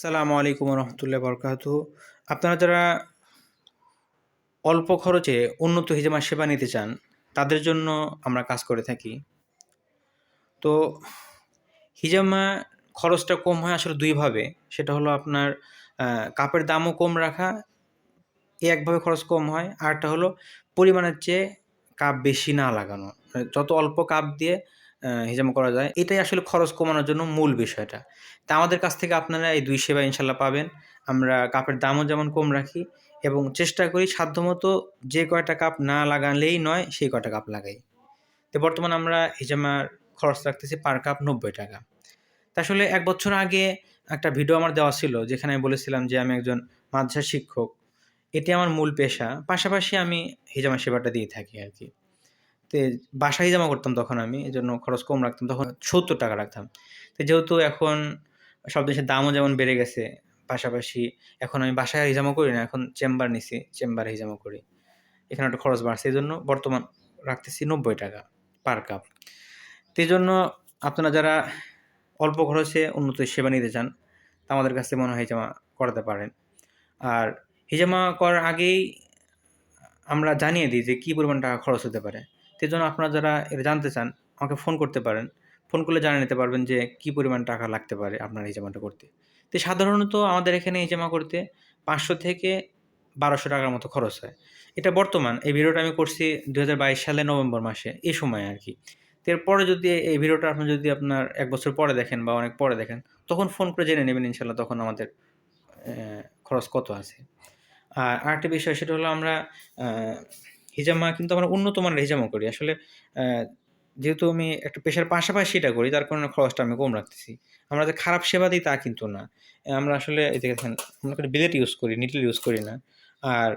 সালামু আলাইকুম রহমতুল্লাহ বরকাত আপনারা যারা অল্প খরচে উন্নত হিজামা সেবা নিতে চান, তাদের জন্য আমরা কাজ করে থাকি। তো হিজামা খরচটা কম হয় আসলে দুইভাবে। সেটা হলো আপনার কাপের দামও কম রাখা এই একভাবে খরচ কম হয়। আরটা হলো পরিমাণের চেয়ে কাপ বেশি না লাগানো। মানে যত অল্প কাপ দিয়ে হিজামা করা যায়। এটাই আসলে খরচ কমানোর জন্য মূল বিষয়টা। তা আমাদের কাছ থেকে আপনারা এই দুই সেবা ইনশাল্লাহ পাবেন। আমরা কাপের দামও যেমন কম রাখি এবং চেষ্টা করি সাধ্যমতো যে কয়টা কাপ না লাগালেই নয়, সেই কয়টা কাপ লাগাই। তো বর্তমানে আমরা হিজামার খরচ রাখতেছি পার কাপ নব্বই টাকা। তা আসলে এক বছর আগে একটা ভিডিও আমার দেওয়া ছিল যেখানে আমি বলেছিলাম যে আমি একজন মাদ্রাসা শিক্ষক। এটি আমার মূল পেশা। পাশাপাশি আমি হিজামা সেবাটা দিয়ে থাকি আর কি। তো বাসায় হিজামা করতাম তখন আমি এই জন্য খরচ কম রাখতাম, তখন সত্তর টাকা রাখতাম। তো যেহেতু এখন সব জিনিসের দামও যেমন বেড়ে গেছে, পাশাপাশি এখন আমি বাসায় হিজামা করি না, এখন চেম্বার নিছি চেম্বারে হিজামা করি। এখানে একটা খরচ বাড়ছে এই জন্য বর্তমান রাখতেছি নব্বই টাকা পার কাপ তো জন্য আপনারা যারা অল্প খরচে উন্নত সেবা নিতে চান, তা আমাদের কাছে মনে হয় হিজামা করাতে পারেন। আর হিজামা করার আগেই আমরা জানিয়ে দিই যে কী পরিমাণ টাকা খরচ হতে পারে। সেই জন্য আপনারা যারা এটা জানতে চান, আমাকে ফোন করতে পারেন। ফোন করলে জানিয়ে নিতে পারবেন যে কী পরিমাণ টাকা লাগতে পারে আপনার এই জামাটা করতে। তো সাধারণত আমাদের এখানে এই জামা করতে পাঁচশো থেকে বারোশো টাকার মতো খরচ হয়। এটা বর্তমান, এই ভিডিওটা আমি করছি দু হাজার বাইশ সালে নভেম্বর মাসে এই সময় আর কি। এরপরে যদি এই ভিডিওটা আপনি যদি আপনার এক বছর পরে দেখেন বা অনেক পরে দেখেন, তখন ফোন করে জেনে নেবেন ইনশাল্লাহ তখন আমাদের খরচ কত আছে। আর আরেকটা বিষয়, সেটা হলো আমরা হিজামা কিন্তু আমরা উন্নত মানের হিজামা করি। আসলে যেহেতু আমি একটা পেশার পাশাপাশি এটা করি, তার কারণে খরচটা আমি কম রাখতেছি। আমরা যে খারাপ সেবা দিই তা কিন্তু না। আমরা আসলে এই দেখেন, আমরা কোনো বিলেট ইউজ করি, নিটল ইউজ করি না। আর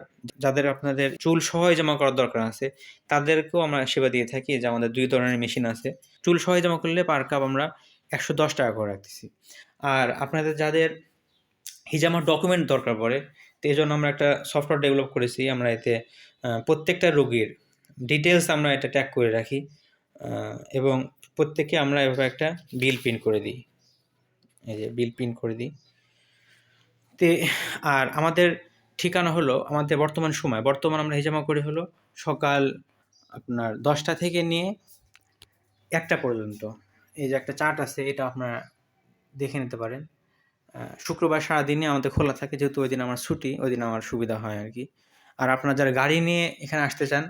যাদের আপনাদের চুল সহ জমা করার দরকার আছে, তাদেরকেও আমরা সেবা দিয়ে থাকি যে আমাদের দুই ধরনের মেশিন আছে। চুল সহ জমা করলে পার কাপ আমরা একশো দশ টাকা করে রাখতেছি। আর আপনাদের যাদের হিজামার ডকুমেন্ট দরকার পড়ে তো এই জন্য আমরা একটা সফটওয়্যার ডেভেলপ করেছি, আমরা এতে প্রত্যেকটা রোগীর ডিটেলস আমরা এটা ট্যাগ করে রাখি এবং প্রত্যেককে আমরা এভাবে একটা বিল প্রিন্ট করে দিই। এই যে বিল প্রিন্ট করে দিই। তে, আর আমাদের ঠিকানা হলো, আমাদের বর্তমান সময়, বর্তমান আমরা হিজামা করি হলো সকাল আপনার দশটা থেকে নিয়ে একটা পর্যন্ত। এই যে একটা চার্ট আছে, এটা আপনারা দেখে নিতে পারেন। শুক্রবার সারাদিনই আমাদের খোলা থাকে, যেহেতু ওই দিন আমার ছুটি, ওই দিন আমার সুবিধা হয় আর কি। আর আপনারা যারা গাড়ি নিয়ে এখানে আসতে চান,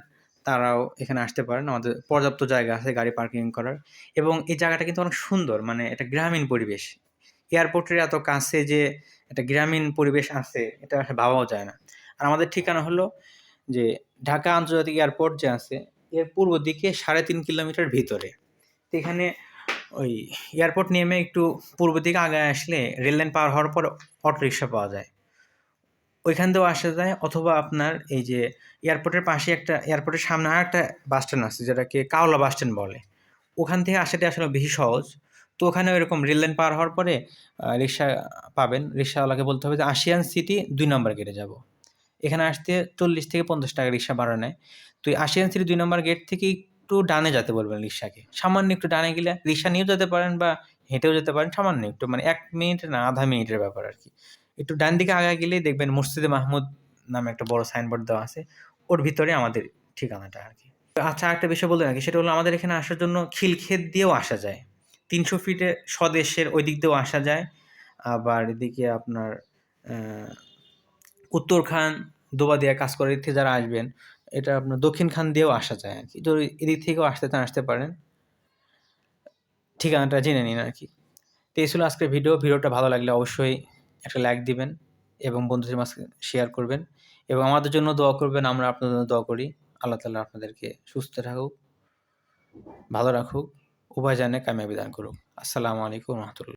তারাও এখানে আসতে পারেন। আমাদের পর্যাপ্ত জায়গা আছে গাড়ি পার্কিং করার। এবং এই জায়গাটা কিন্তু অনেক সুন্দর মানে এটা গ্রামীণ পরিবেশ। এয়ারপোর্টের এত কাছে যে একটা গ্রামীণ পরিবেশ আছে, এটা ভাবাও যায় না। আর আমাদের ঠিকানা হলো যে ঢাকা আন্তর্জাতিক এয়ারপোর্ট যে আছে, এর পূর্ব দিকে সাড়ে তিন কিলোমিটার ভিতরে। এখানে ওই এয়ারপোর্ট নেমে একটু পূর্ব দিকে আগায় আসলে রেল লাইন পার হওয়ার পর অটো রিক্সা পাওয়া যায়। ওইখান দিয়েও আসা যায় অথবা আপনার এই যে এয়ারপোর্টের পাশে একটা এয়ারপোর্টের সামনে আর একটা বাস স্ট্যান্ড আছে যেটাকে কাওলা বাস স্ট্যান্ড বলে। ওখান থেকে আসাটা আসলে বেশি সহজ। তো ওখানে এরকম রেল লাইন পার হওয়ার পরে রিক্সা পাবেন। রিক্সাওয়ালাকে বলতে হবে যে আশিয়ান সিটি দুই নম্বর গেটে যাব। এখানে আসতে চল্লিশ থেকে পঞ্চাশ টাকা রিক্সা ভাড়া নেয়। তো এই আশিয়ান সিটি দুই নম্বর গেট থেকে একটু ডানে যেতে বলবেন রিক্সাকে সামান্য একটু ডানে গেলে রিক্সা নিয়েও যেতে পারেন বা হেঁটেও যেতে পারেন, সামান্য একটু মানে এক মিনিট না, আধা মিনিটের ব্যাপার আর কি। একটু ডান দিকে আগে গেলেই দেখবেন মসজিদে মাহমুদ নামে একটা বড় সাইনবোর্ড দেওয়া আছে, ওর ভিতরে আমাদের ঠিকানাটা আর কি। আচ্ছা একটা বিষয় বলতে নাকি সেটা হলো আমাদের এখানে আসার জন্য খিলক্ষেত দিয়েও আসা যায়। তিনশো ফিটে স্বদেশের ওই দিক দিয়েও আসা যায়। আবার এদিকে আপনার উত্তরখান দোবাদিয়া কাজ করে যারা আসবেন এটা আপনার দক্ষিণ খান দিয়েও আসা যায় আর কি তো এদিক থেকেও আসতে চান, আসতে পারেন। ঠিকানাটা জেনে নিন আর কি তো এই ছিল আজকের ভিডিও। ভিডিওটা ভালো লাগলে অবশ্যই একটা লাইক দিবেন এবং বন্ধুদের মাঝে শেয়ার করবেন। এবং আমাদের জন্য দোয়া করবেন, আমরা আপনাদের জন্য দোয়া করি। আল্লাহ তালা আপনাদেরকে সুস্থ রাখুক, ভালো রাখুক উভয় জানে, কামিয়াবি দান করুক। আসসালামু আলাইকুম রহমতুল্লাহ।